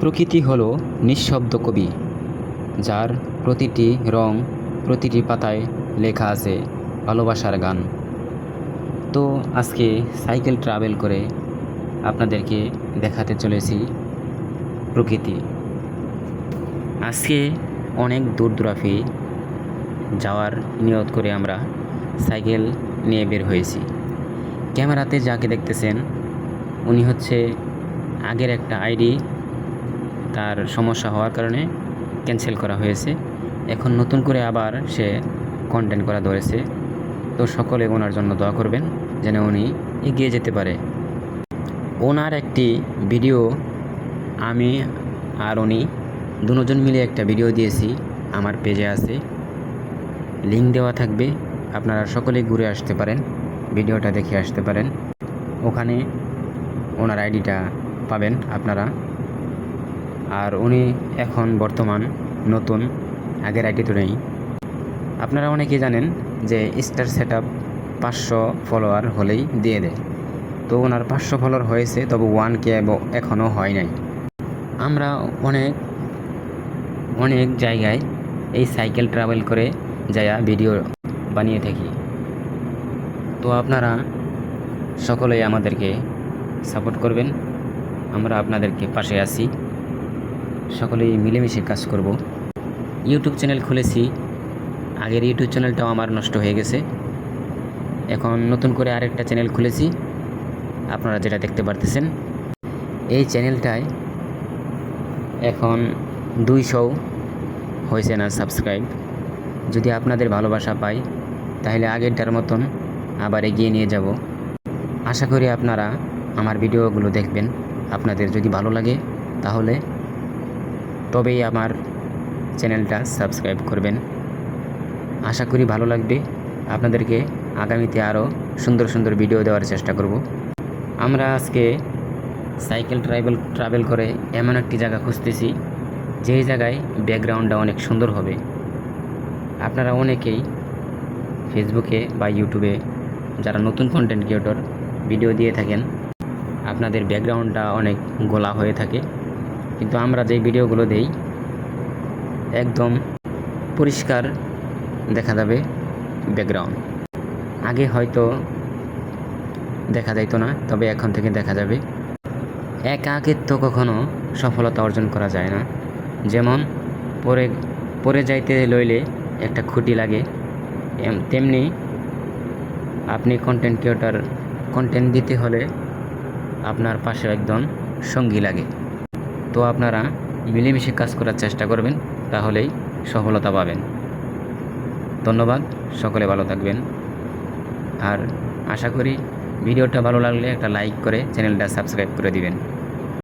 প্রকৃতি হলো নিঃশব্দ কবি, যার প্রতিটি রং, প্রতিটি পাতায় লেখা আছে ভালোবাসার গান। তো আজকে সাইকেল ট্রাভেল করে আপনাদেরকে দেখাতে চলেছি প্রকৃতি। আজকে অনেক দূর দূরাফি যাওয়ার নিয়ত করে আমরা সাইকেল নিয়ে বের হয়েছি। ক্যামেরাতে যাকে দেখতেছেন, উনি হচ্ছে আগের একটা আইডি তার সমস্যা হওয়ার কারণে ক্যান্সেল করা হয়েছে। এখন নতুন করে আবার সে কন্টেন্ট করা ধরেছে। তো সকলে ওনার জন্য দোয়া করবেন যেন উনি এগিয়ে যেতে পারে। ওনার একটি ভিডিও আমি আর উনি দুজন মিলে একটা ভিডিও দিয়েছি। আমার পেজে আছে। লিঙ্ক দেওয়া থাকবে। আপনারা সকলেই ঘুরে আসতে পারেন। ভিডিওটা দেখে আসতে পারেন। ওখানে ওনার আইডিটা পাবেন আপনারা। আর উনি এখন বর্তমান, নতুন, আগের আইডি তো নেই আপনারা অনেকেই জানেন যে স্টার সেট আপ পাঁচশো ফলোয়ার হলেই দিয়ে দেয়। তো ওনার পাঁচশো ফলোয়ার হয়েছে, তবে ওয়ান কে এখনও হয় নাই। আমরা অনেক অনেক জায়গায় এই সাইকেল ট্রাভেল করে যায়া ভিডিও বানিয়ে থাকি। তো আপনারা সকলেই আমাদেরকে সাপোর্ট করবেন। আমরা আপনাদেরকে পাশে আছি। সকলেই মিলেমিশে কাজ করব। ইউটিউব চ্যানেল খুলেছি। আগের ইউটিউব চ্যানেলটাও আমার নষ্ট হয়ে গেছে। এখন নতুন করে আরেকটা চ্যানেল খুলেছি। আপনারা যেটা দেখতে পারতেছেন, এই চ্যানেলটায় এখন দুইশো হয়েছে না সাবস্ক্রাইব। যদি আপনাদের ভালোবাসা পাই, তাহলে আগেরটার মতন আবার এগিয়ে নিয়ে যাব। আশা করি আপনারা আমার ভিডিওগুলো দেখবেন। আপনাদের যদি ভালো লাগে, তাহলে তবেই আমার চ্যানেলটা সাবস্ক্রাইব করবেন। আশা করি ভালো লাগবে। আপনাদেরকে আগামীতে আরও সুন্দর সুন্দর ভিডিও দেওয়ার চেষ্টা করব। আমরা আজকে সাইকেল ট্রাভেল ট্রাভেল করে এমন একটি জায়গা খুঁজতেছি, যেই জায়গায় ব্যাকগ্রাউন্ডটা অনেক সুন্দর হবে। আপনারা অনেকেই ফেসবুকে বা ইউটিউবে যারা নতুন কন্টেন্ট ক্রিয়েটর ভিডিও দিয়ে থাকেন, আপনাদের ব্যাকগ্রাউন্ডটা অনেক গোলা হয়ে থাকে। কিন্তু আমরা যে ভিডিওগুলো দেই, একদম পরিষ্কার দেখা যাবে ব্যাকগ্রাউন্ড আগে হয়তো দেখা যাইতো না, তবে এখন থেকে দেখা যাবে। একা তো কখনো সফলতা অর্জন করা যায় না। যেমন পরে পরে যাইতে লইলে একটা খুঁটি লাগে তেমনি আপনি কন্টেন্ট ক্রিয়েটার কন্টেন্ট দিতে হলে আপনার পাশে একজন সঙ্গী লাগে। তো আপনারা মিলেমিশে কাজ করার চেষ্টা করবেন, তাহলেই সফলতা পাবেন। ধন্যবাদ, সকলে ভালো থাকবেন। আর আশা করি ভিডিওটা ভালো লাগলে একটা লাইক করে চ্যানেলটা সাবস্ক্রাইব করে দিবেন।